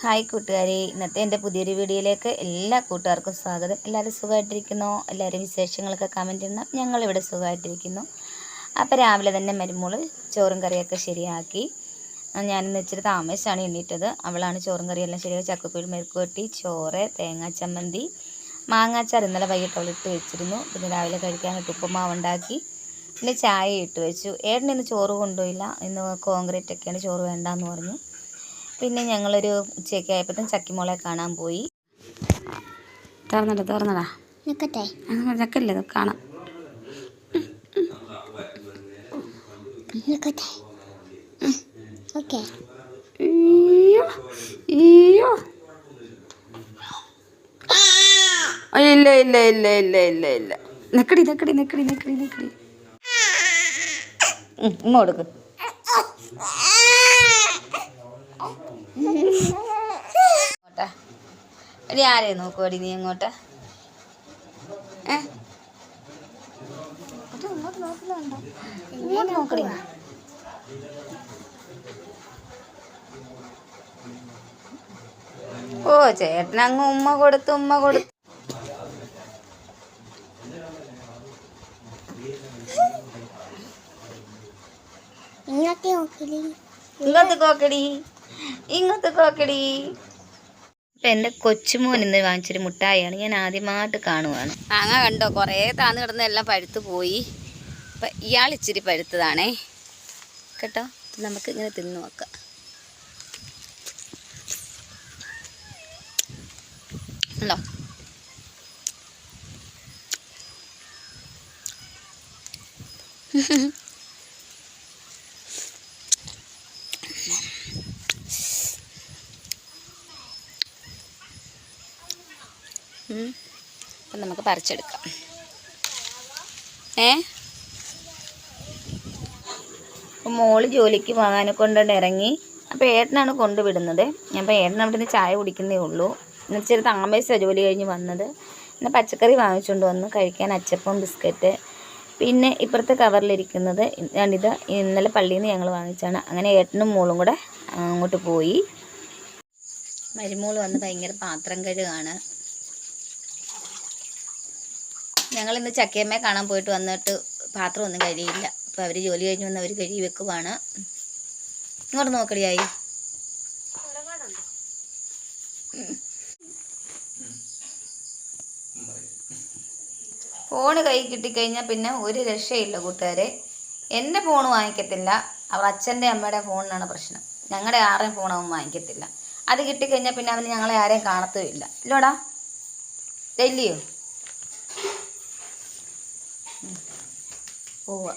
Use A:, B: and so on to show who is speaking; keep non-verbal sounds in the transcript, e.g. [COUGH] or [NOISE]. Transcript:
A: Hi കൂട്ടുകാരെ. ഇന്നത്തെ എന്റെ പുതിയൊരു വീഡിയോയിലേക്ക് എല്ലാ കൂട്ടുകാർക്കും സ്വാഗതം. എല്ലാവരും സുഖമായിട്ടിരിക്കുന്നു? എല്ലാവരും വിശേഷങ്ങളൊക്കെ കമന്റ് ചെയ്യണം ഞങ്ങളിവിടെ സുഖമായിട്ടിരിക്കുന്നു. അപ്പോൾ രാവിലെ തന്നെ മരുമോൾ ചോറും കറിയൊക്കെ ശരിയാക്കി. ഞാനിന്ന് ഇച്ചിരി താമസിച്ചാണ് എണ്ണീറ്റത് അവളാണ് ചോറും കറിയെല്ലാം ശരിയാക്കി. ചക്കക്കുഴി മെരുക്കുവട്ടി ചോറ് തേങ്ങാ ചമ്മന്തി മാങ്ങാച്ചാർ ഇന്നലെ വൈകിട്ട് അവൾ ഇട്ട് വെച്ചിരുന്നു. പിന്നെ രാവിലെ കഴിക്കാനായിട്ട് ഉപ്പുമാവ് ഉണ്ടാക്കി. പിന്നെ ചായ ഇട്ട് വെച്ചു. ഏട്ടനിന്ന് ചോറ് കൊണ്ടുപോയില്ല. ഇന്ന് കോൺക്രീറ്റ് ഒക്കെയാണ് ചോറ് വേണ്ടെന്ന് പറഞ്ഞു. പിന്നെ ഞങ്ങളൊരു ഉച്ചയൊക്കെ ആയപ്പോഴത്തേക്കും ചക്കിമോളെ കാണാൻ പോയി. തുറന്നടാ തുറന്നടാ.
B: നിൽക്കട്ടെ
A: ഇത് കാണാം.
B: നിൽക്കട്ടെ ഓക്കെ.
A: അയ്യോ ഇല്ല ഇല്ല ഇല്ല ഇല്ല ഇല്ല ഇല്ല. നിക്കടി നിക്കടി നിക്കടി നിക്കടി നിക്കടി. ഉമ്മ കൊടുക്ക്. എടി ആരെ നോക്കുവാടി നീ അങ്ങോട്ട്? ഏ? ഇങ്ങോട്ട് നോക്കുന്നുണ്ടോ? ഇങ്ങോട്ട് നോക്കടി. ഓ ചേട്ടൻ അങ്ങ് ഉമ്മ കൊടുത്തു ഉമ്മ കൊടുത്തു.
B: ഇങ്ങോട്ട് നോക്കടി.
A: ഇങ്ങോട്ട് കോക്കടി ഇങ്ങോട്ട് പോക്കടി എന്റെ എന്റെ കൊച്ചുമോൻ ഇന്ന് വാങ്ങിച്ചൊരു മുട്ടായിയാണ് ഞാൻ ആദ്യമായിട്ട് കാണുവാണ്. മാങ്ങ കണ്ടോ? കുറേ താന്ന് കിടന്ന എല്ലാം പഴുത്തു പോയി. അപ്പം ഇയാൾ ഇച്ചിരി പഴുത്തതാണേ. കേട്ടോ? നമുക്ക് ഇങ്ങനെ തിന്നു നോക്കാം. ഉണ്ടോ? ഉം. [LAUGHS] അപ്പം നമുക്ക് പറിച്ചെടുക്കാം. ഏ? മോൾ ജോലിക്ക് പോകാനെ കൊണ്ടുകൊണ്ട് ഇറങ്ങി. അപ്പോൾ ഏട്ടനാണ് കൊണ്ടുവിടുന്നത്. അപ്പോൾ ഏട്ടൻ അവിടെ നിന്ന് ചായ കുടിക്കുന്നേ ഉള്ളൂ. എന്നുവെച്ചാൽ താമസിച്ചാണ് ജോലി കഴിഞ്ഞ് വന്നത്. പിന്നെ പച്ചക്കറി വാങ്ങിച്ചുകൊണ്ട് വന്നു. കഴിക്കാൻ അച്ചപ്പം ബിസ്ക്കറ്റ്. പിന്നെ ഇപ്പുറത്തെ കവറിലിരിക്കുന്നത് ഞാനിത് ഇന്നലെ പള്ളിയിൽ നിന്ന് ഞങ്ങൾ വാങ്ങിച്ചാണ് അങ്ങനെ ഏട്ടനും മോളും കൂടെ അങ്ങോട്ട് പോയി. മരുമോൾ വന്ന് ഭയങ്കര പാത്രം കഴുകാണ്. ഞങ്ങൾ ഇന്ന് ചക്കയമ്മയെ കാണാൻ പോയിട്ട് വന്നിട്ട് പാത്രം ഒന്നും കഴിയില്ല അപ്പോൾ അവർ ജോലി കഴിഞ്ഞ് വന്ന് അവർ കഴുകി വെക്കുവാണ്. ഇങ്ങോട്ട് നോക്കടിയായി ഫോണ് കൈ കിട്ടിക്കഴിഞ്ഞാൽ പിന്നെ ഒരു രക്ഷയില്ല കൂട്ടുകാരെ. എന്റെ ഫോൺ വാങ്ങിക്കത്തില്ല. അവർ അച്ഛന്റെ അമ്മയുടെ ഫോണിനാണ് പ്രശ്നം. ഞങ്ങളുടെ ആരുടെയും ഫോൺ അവൻ വാങ്ങിക്കത്തില്ല. അത് കിട്ടിക്കഴിഞ്ഞാൽ പിന്നെ അവന് ഞങ്ങളെ ആരെയും കാണത്തുമില്ല ഇല്ലോടാ? ഇല്ലയോ? പോവാ